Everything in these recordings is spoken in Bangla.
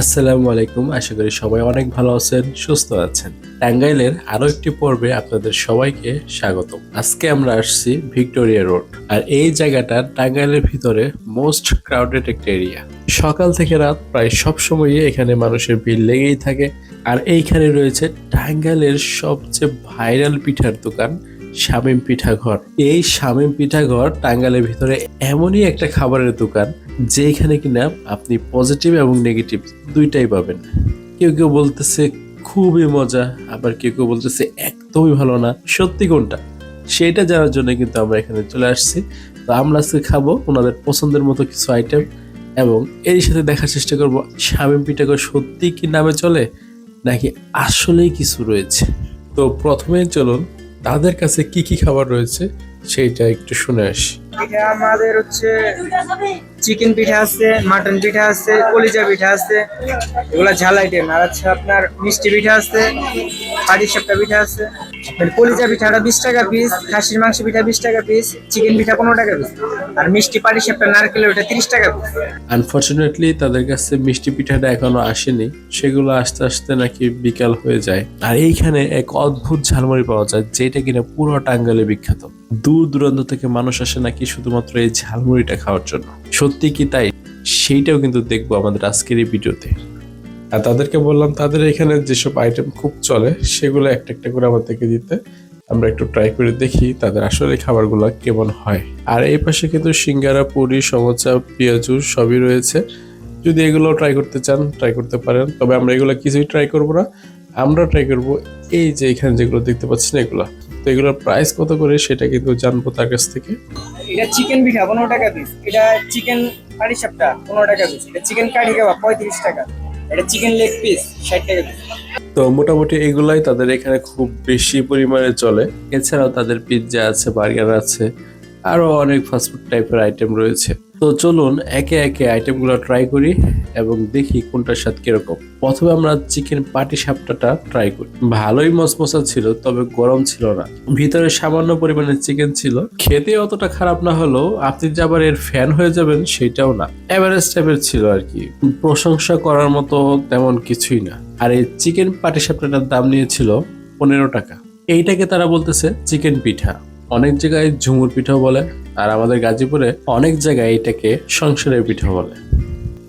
আসসালামু আলাইকুম, আশা করি সবাই অনেক ভালো আছেন, সুস্থ আছেন। টাঙ্গাইলের আরও একটি পর্বে আপনাদের সবাইকে স্বাগত আজকে আমরা আসছি ভিক্টোরিয়া রোড, আর এই জায়গাটা টাঙ্গাইলের ভিতরে মোস্ট ক্রাউডেড একটা এরিয়া। সকাল থেকে রাত প্রায় সব সময়ই এখানে মানুষের ভিড় লেগেই থাকে, আর এইখানে রয়েছে টাঙ্গাইলের সবচেয়ে ভাইরাল পিঠার দোকান শামীম পিঠাঘর। এই শামীম পিঠাঘর টাঙ্গালের ভিতরে এমনই একটা খাবারের দোকান, যেখানে কিনা আপনি পজিটিভ এবং নেগেটিভ দুইটাই পাবেন। কেউ কেউ বলতেছে, খুবই মজা। আবার কেউ কেউ বলতেছে, একদমই ভালো না। সত্যি কোনটা? সেটা জানার জন্য কিন্তু আমরা এখানে চলে আসছি। তো আমরা আজকে খাব ওনাদের পছন্দের মতো কিছু আইটেম এবং এর সাথে দেখার চেষ্টা করব, শামীম পিঠাঘর সত্যি কি নামে চলে, নাকি আসলেই কিছু রয়েছে? তো প্রথমে চলুন তাদের কাছে কি কি খাবার রয়েছে সেইটা একটু শুনে আসি। আমাদের হচ্ছে চিকেন পিঠা আছে, মাটন পিঠা আছে, কলিজা পিঠা আছে, এগুলা ঝাল আইটেম আর হচ্ছে আপনার মিষ্টি পিঠা আছে পাটি সাপটা পিঠা আছে। আপনার কলিজা পিঠাটা বিশ টাকা পিস খাসির মাংস পিঠা বিশ টাকা পিস চিকেন পিঠা পনেরো টাকা পিস আর মিষ্টি পাটি সাপটা নারকেলের ওটা তিরিশ টাকা পিস আনফর্চুনেটলি তাদের কাছে মিষ্টি পিঠাটা এখনও আসেনি, সেগুলো আস্তে আস্তে নাকি বিকাল হয়ে যায়। আর এইখানে এক অদ্ভুত ঝালমুড়ি পাওয়া যায়, যেটা কিনা পুরো টাঙ্গালে বিখ্যাত। দূর দূরান্ত থেকে মানুষ আসে নাকি শুধুমাত্র এই ঝালমুড়িটা খাওয়ার জন্য। সত্যি কি তাই? সেইটাও কিন্তু দেখব আমাদের আজকের এই ভিডিওতে। আর তাদেরকে বললাম, তাদের এখানে যেসব আইটেম খুব চলে, সেগুলো একটা একটা করে আমাদেরকে দিতে। আমরা একটু ট্রাই করে দেখি তাদের আসলে খাবারগুলো কেমন হয়। আর এই পাশে কিন্তু সিঙ্গারা, পুরি সমোসা পেঁয়াজু সবই রয়েছে। যদি এগুলো ট্রাই করতে চান ট্রাই করতে পারেন। তবে আমরা এগুলো কিছুই ট্রাই করব না। আমরা ট্রাই করব এই যে এখানে যেগুলো দেখতে পাচ্ছেন এগুলো। তো এগুলোর প্রাইস কত করে সেটা কিন্তু জানব তার কাছ থেকে। এটা চিকেন পিঠা পনেরো টাকা পিস এটা চিকেন পাটি সাপটা পনেরো টাকা পিস এটা চিকেন কাঠি কাবাব পঁয়ত্রিশ টাকা। এটা চিকেন লেগ পিস ষাট টাকা পিস তো মোটামুটি এগুলাই তাদের এখানে খুব বেশি পরিমাণে চলে। এছাড়াও তাদের পিৎজা আছে বার্গার আছে আরও অনেক ফাস্টফুড টাইপের আইটেম রয়েছে। তো চলুন একে একে আইটেমগুলো ট্রাই করি এবং দেখি কোনটার স্বাদ কীরকম। প্রথমে আমরা চিকেন পাটি সাপটাটা ট্রাই করি। ভালোই মসমসা ছিল, তবে গরম ছিল না। ভিতরে সামান্য পরিমাণে চিকেন ছিল। খেতে অতটা খারাপ না হলেও আপনি যে আবার এর ফ্যান হয়ে যাবেন সেটাও না। এভারেজ টাইপের ছিল আর কি। প্রশংসা করার মতো তেমন কিছুই না। আর এই চিকেন পাটি সাপটাটার দাম নিয়েছিল পনেরো টাকা। এইটাকে তারা বলতেছে চিকেন পিঠা। অনেক জায়গায় ঝুমুর পিঠাও বলে, আর আমাদের গাজীপুরে অনেক জায়গায় এটাকে সংসারের পিঠা বলে।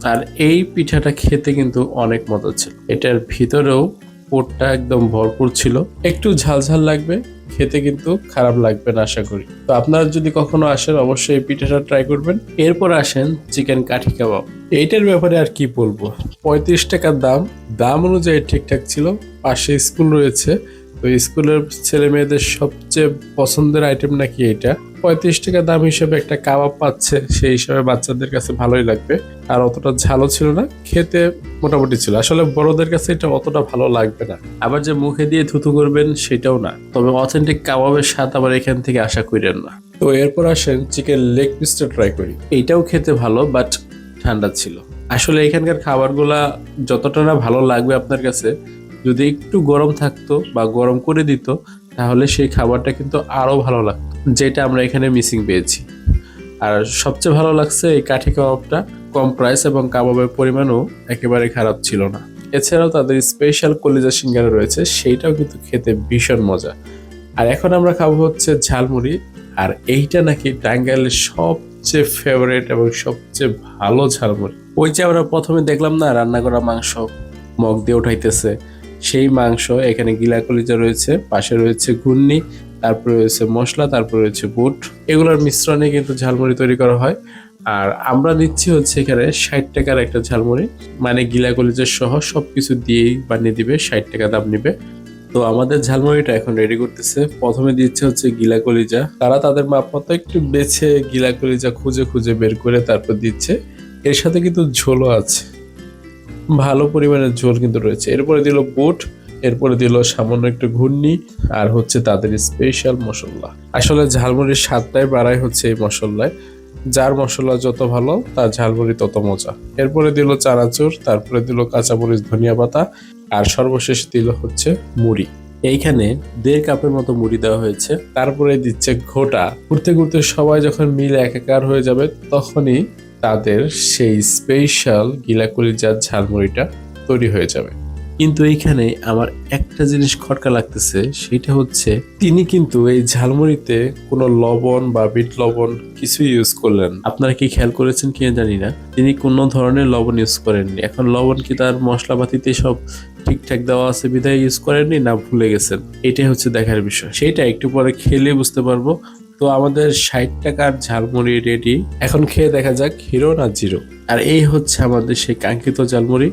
আর এই পিঠাটা খেতে কিন্তু অনেক মজা ছিল। এটার ভিতরেও পোটটা একদম ভরপুর ছিল। একটু ঝালঝাল লাগবে, খেতে কিন্তু খারাপ লাগবে না, আশা করি। তো আপনারা যদি কখনো আসেন, অবশ্যই এই পিঠাটা ট্রাই করবেন। এরপর আসেন চিকেন কাঠি কাবাব। এইটার ব্যাপারে আর কি বলব? পঁয়ত্রিশ টাকার দাম। দাম অনুযায়ী ঠিকঠাক ছিল। পাশে স্কুল রয়েছে। তো স্কুলের ছেলে মেয়েদের সবচেয়ে পছন্দের আইটেম নাকি এটা পঁয়ত্রিশ টাকা দাম হিসেবে একটা কাবাব পাচ্ছে, সেই হিসাবে বাচ্চাদের কাছে ভালোই লাগবে। আর অতটা ঝালও ছিল না, খেতে মোটামুটি ছিল। আসলে বড়দের কাছে এটা অতটা ভালো লাগবে না। আবার যে মুখে দিয়ে থুতু করবেন সেটাও না। তবে অথেন্টিক কাবাবের স্বাদ আবার এখান থেকে আশা করেন না। তো এরপর আসেন চিকেন লেগ পিসটা ট্রাই করি। এইটাও খেতে ভালো বাট ঠান্ডা ছিল। আসলে এখানকার খাবারগুলা যতটা না ভালো লাগবে আপনার কাছে যদি একটু গরম থাকতো বা গরম করে দিত, তাহলে সেই খাবারটা কিন্তু আরও ভালো লাগতো, যেটা আমরা এখানে মিসিং পেয়েছি। আর সবচেয়ে ভালো লাগছে এই কাঠি কাবাবটা, কম প্রাইস এবং কাবাবের পরিমাণও একেবারে খারাপ ছিল না। এছাড়াও তাদের স্পেশাল কলিজা সিঙ্গারা রয়েছে, সেইটাও কিন্তু খেতে ভীষণ মজা। আর এখন আমরা খাব হচ্ছে ঝালমুড়ি, আর এইটা নাকি টাঙ্গাইলের সবচেয়ে ফেভারিট এবং সবচেয়ে ভালো ঝালমুড়ি। ওই যে আমরা প্রথমে দেখলাম না, রান্না করা মাংস মগ দিয়ে উঠাইতেছে সেই মাংস, এখানে গিলা কলিজা রয়েছে, পাশে রয়েছে ঘূর্ণি, তারপর রয়েছে মশলা, তারপর রয়েছে বুট। এগুলোর মিশ্রণে কিন্তু ঝালমুড়ি তৈরি করা হয়। আর আমরা নিচ্ছি হচ্ছে এখানে ষাট টাকার একটা ঝালমুড়ি। মানে গিলা কলিজা সহ সবকিছু দিয়েই বানিয়ে দিবে, ষাট টাকা দাম নিবে। তো আমাদের ঝালমুড়িটা এখন রেডি করতেছে। প্রথমে দিচ্ছে হচ্ছে গিলা কলিজা তারা তাদের মাপ মতো একটু বেছে গিলা কলিজা খুঁজে খুঁজে বের করে তারপর দিচ্ছে। এর সাথে কিন্তু ঝোলও আছে। ভালো পরিমাণের ঝোল কিন্তু রয়েছে। এরপরে দিল বুট, এরপরে দিল সামান্য একটু ঘূর্ণি আর হচ্ছে তাদের স্পেশাল মশলা। আসলে ঝালমুড়ির স্বাদটাই বাড়ায় হচ্ছে এই মশলায়। যার মশলা যত ভালো, তার ঝালমুড়ি তত মজা। এরপরে দিল চানাচুর, তারপরে দিল কাঁচামরিচ, ধনিয়া পাতা আর সর্বশেষ দিল হচ্ছে মুড়ি। এইখানে দেড় কাপের মতো মুড়ি দেওয়া হয়েছে। তারপরে দিচ্ছে ঘোটা। ঘুরতে ঘুরতে সবাই যখন মিলে একাকার হয়ে যাবে, তখনই তাদের সেই স্পেশাল গিলাকলিজার ঝালমুড়িটা তৈরি হয়ে যাবে। কিন্তু এইখানে আমার একটা জিনিস খটকা লাগতেছে, সেটা হচ্ছে তিনি কিন্তু এই ঝালমুড়িতে কোনো লবণ বা বিট লবণ কিছুই ইউজ করলেন আপনারা কি খেয়াল করেছেন কি জানি না, তিনি কোনো ধরনের লবণ ইউজ করেননি। এখন লবণ কি তার মশলাপাতিতে সব ঠিকঠাক দেওয়া আছে বিধায় ইউজ করেননি না ভুলে গেছেন? এটাই হচ্ছে দেখার বিষয়। সেটা একটু পরে খেলে বুঝতে পারব তো আমাদের ষাট টাকার ঝালমুড়ি রেডি এখন খেয়ে দেখা যাক হিরো না জিরো। আর এই হচ্ছে আমাদের সেই কাঙ্ক্ষিত ঝালমুড়ি।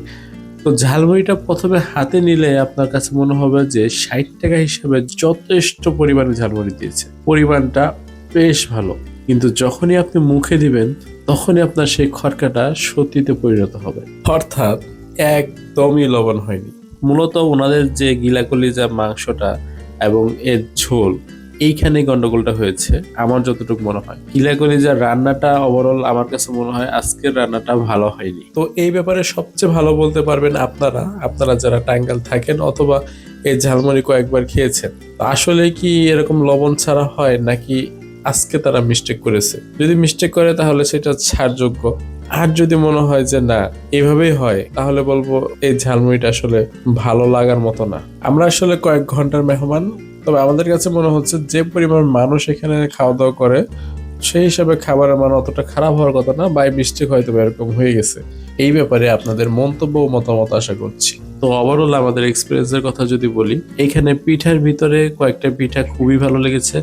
তো ঝালমুড়িটা প্রথমে হাতে নিলে আপনার কাছে মনে হবে যে ষাট টাকা হিসেবে যথেষ্ট পরিমাণে ঝালমুড়ি দিয়েছে। পরিমাণটা বেশ ভালো। কিন্তু যখনই আপনি মুখে দিবেন, তখনই আপনার সেই খটকাটা সত্যিতে পরিণত হবে। অর্থাৎ একদমই লবণ হয়নি। মূলত ওনাদের যে গিলাকলি যা মাংসটা এবং এর ঝোল এইখানে গন্ডগোলটা হয়েছে, আমার যতটুকু মনে হয়। কিলাকলি যা রান্নাটা ওভারঅল আমার কাছে মনে হয় আজকের রান্নাটা ভালো হয়নি। তো এই ব্যাপারে সবচেয়ে ভালো বলতে পারবেন আপনারা আপনারা যারা টাঙ্গাল থাকেন অথবা এই ঝালমুড়ি কয়েকবার খেয়েছেন আসলে কি এরকম লবণ ছাড়া হয় নাকি আজকে তারা মিস্টেক করেছে? যদি মিস্টেক করে তাহলে সেটা ছাড়যোগ্য। আর যদি মনে হয় যে না, এভাবেই হয়, তাহলে বলব এই ঝালমুড়িটা আসলে ভালো লাগার মতো না। আমরা আসলে কয়েক ঘণ্টার মেহমান তবে আমাদের কাছে মনে হচ্ছে যে পরিমাণ মানুষ এখানে খাওয়া দাওয়া করে, সেই হিসাবে খাবারের মান অতটা খারাপ হওয়ার কথা না বাই মিস্টেক হয়তো এরকম হয়ে গেছে। এই ব্যাপারে আপনাদের মন্তব্য ও মতামত আশা করছি। তো ওভারঅল আমাদের এক্সপিরিয়েন্সের কথা যদি বলি, এখানে পিঠার ভিতরে কয়েকটা পিঠা খুবই ভালো লেগেছে,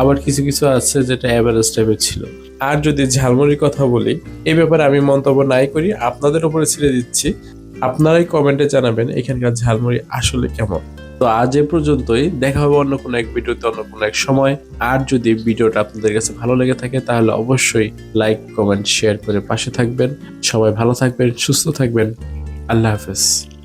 আবার কিছু কিছু আছে যেটা অ্যাভারেজ টাইপের ছিল। আর যদি ঝালমুড়ির কথা বলি এই ব্যাপারে আমি মন্তব্য নাই করি, আপনাদের উপরে ছেড়ে দিচ্ছি। আপনারাই কমেন্টে জানাবেন এখানকার ঝালমুড়ি আসলে কেমন। তো আজ এ পর্যন্তই। দেখা হবে অন্য কোনো এক ভিডিওতে, অন্য কোনো এক সময়। আর যদি ভিডিওটা আপনাদের কাছে ভালো লেগে থাকে, তাহলে অবশ্যই লাইক কমেন্ট শেয়ার করে পাশে থাকবেন। সবাই ভালো থাকবেন, সুস্থ থাকবেন। আল্লাহ হাফেজ।